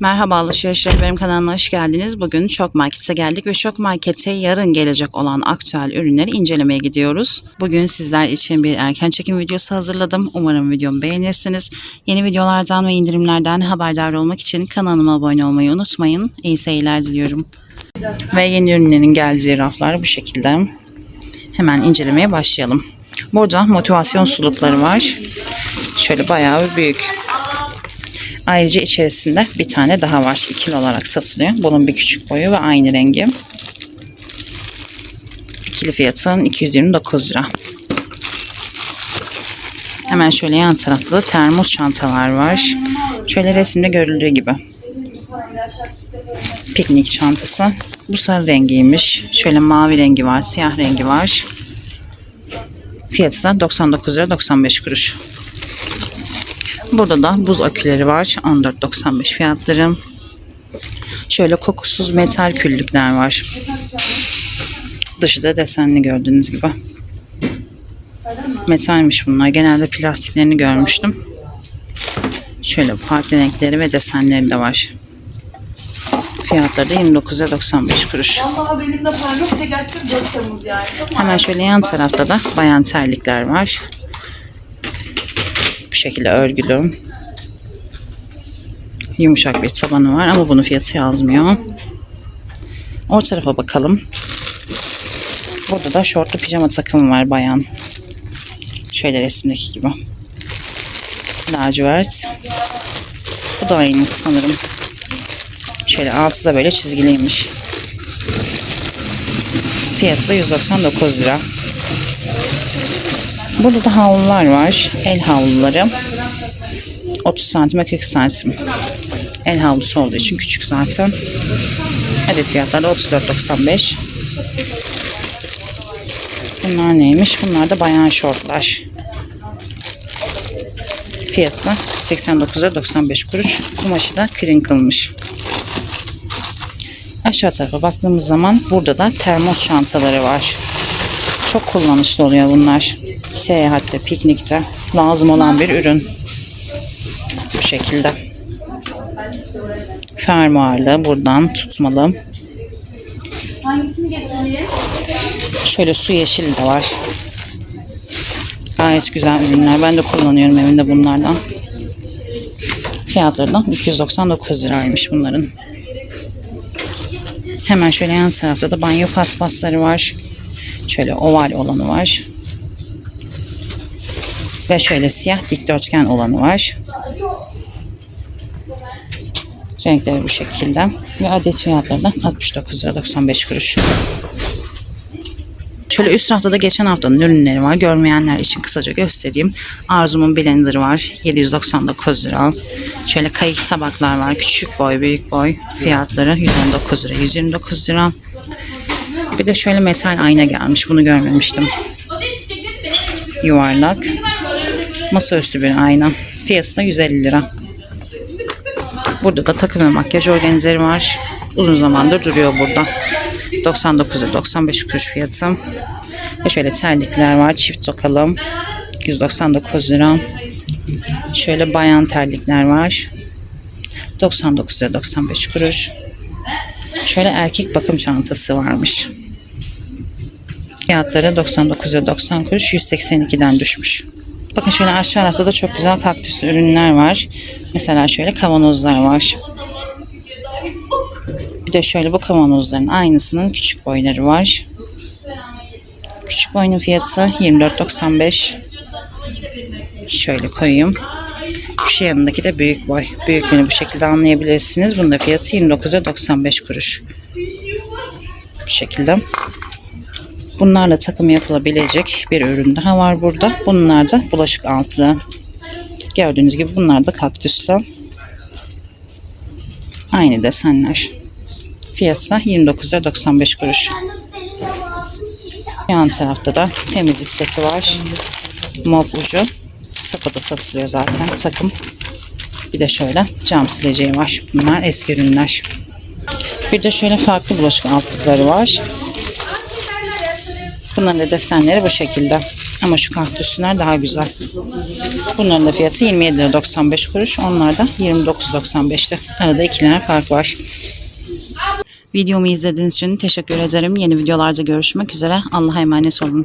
Merhaba alışveriş benim kanalına hoş geldiniz. Bugün Şok Market'e geldik ve Şok Market'e yarın gelecek olan aktüel ürünleri incelemeye gidiyoruz. Bugün sizler için bir erken çekim videosu hazırladım. Umarım videomu beğenirsiniz. Yeni videolardan ve indirimlerden haberdar olmak için kanalıma abone olmayı unutmayın. İyi seyirler diliyorum. Ve yeni ürünlerin geldiği raflar bu şekilde. Hemen incelemeye başlayalım. Burada motivasyon sulukları var. Şöyle bayağı büyük. Ayrıca içerisinde bir tane daha var. İkili olarak satılıyor. Bunun bir küçük boyu ve aynı rengi. İkili fiyatın 229 lira. Hemen şöyle yan tarafta da termos çantalar var. Şöyle resimde görüldüğü gibi. Piknik çantası. Bu sarı rengiymiş. Şöyle mavi rengi var, siyah rengi var. Fiyatı da 99 lira 95 kuruş. Burada da buz aküleri var. 14.95 fiyatları. Şöyle kokusuz metal küllükler var. Dışı da desenli gördüğünüz gibi. Metalmiş bunlar. Genelde plastiklerini görmüştüm. Şöyle farklı renkleri ve desenleri de var. Fiyatları da 29.95 kuruş. Vallahi benim de param yok. Çekersin 4 Temmuz yani. Çok Hemen şöyle yan tarafta da bayan terlikler var. Bu şekilde örgülü. Yumuşak bir tabanı var ama bunun fiyatı yazmıyor. O tarafa bakalım. Burada da şortlu pijama takımı var bayan. Şöyle resimdeki gibi. Lacivert. Bu da aynı sanırım. Şöyle altı da böyle çizgiliymiş. Fiyatı da 199 lira. Burada da havlular var. El havluları. 30 santime 40 santim. El havlusu olduğu için küçük zaten. Adet fiyatları da 34.95. Bunlar neymiş? Bunlar da bayan şortlar. Fiyatı da 89 lira 95 kuruş. Kumaşı da crinkle'mış. Aşağı tarafa baktığımız zaman burada da termos çantaları var. Çok kullanışlı oluyor bunlar. Seyahatte, piknikte lazım olan bir ürün. Bu şekilde. Fermuarlı buradan tutmalı. Hangisini getireyim? Şöyle su yeşili de var. Gayet güzel ürünler. Ben de kullanıyorum evimde bunlardan. Fiyatları da 299 liraymış bunların. Hemen şöyle yan tarafta da banyo paspasları var. Şöyle oval olanı var. Ve şöyle siyah dikdörtgen olanı var. Renkleri bu şekilde. Ve adet fiyatları da 69 lira 95 kuruş. Şöyle üst rafta da geçen haftanın ürünleri var. Görmeyenler için kısaca göstereyim. Arzumun blenderı var. 799 lira. Şöyle kayık tabaklar var. Küçük boy, büyük boy. Fiyatları 119 lira, 129 lira. Bir de şöyle metal ayna gelmiş. Bunu görmemiştim. Yuvarlak. Masaüstü bir ayna. Fiyatı da 150 lira. Burada da takım ve makyaj organizeri var. Uzun zamandır duruyor burada. 99 lira 95 kuruş fiyatı. Ve şöyle terlikler var. Çift tokalı. 199 lira. Şöyle bayan terlikler var. 99 lira 95 kuruş. Şöyle erkek bakım çantası varmış. Fiyatları 99 lira 90 kuruş 182'den düşmüş. Bakın şöyle aşağı tarafta da çok güzel kaktüslü ürünler var. Mesela şöyle kavanozlar var. Bir de şöyle bu kavanozların aynısının küçük boyları var. Küçük boyunun fiyatı 24.95. Şöyle koyayım. Şu yanındaki de büyük boy. Büyüklüğünü bu şekilde anlayabilirsiniz. Bunun da fiyatı 29.95 kuruş. Bu şekilde. Bunlarla takım yapılabilecek bir ürün daha var burada. Bunlar da bulaşık altlığı. Gördüğünüz gibi bunlar da kaktüslü. Aynı desenler. Fiyatı da 29.95 kuruş. Yan tarafta da temizlik seti var. Mop ucu. Sapı da satılıyor zaten takım. Bir de şöyle cam sileceği var. Bunlar eski ürünler. Bir de şöyle farklı bulaşık altlıkları var. Bunların da desenleri bu şekilde. Ama şu kaktüsler daha güzel. Bunların da fiyatı 27 lira 95 kuruş. Onlar da 29.95'ti. Arada 2 lira fark var. Videomu izlediğiniz için teşekkür ederim. Yeni videolarda görüşmek üzere. Allah'a emanet olun.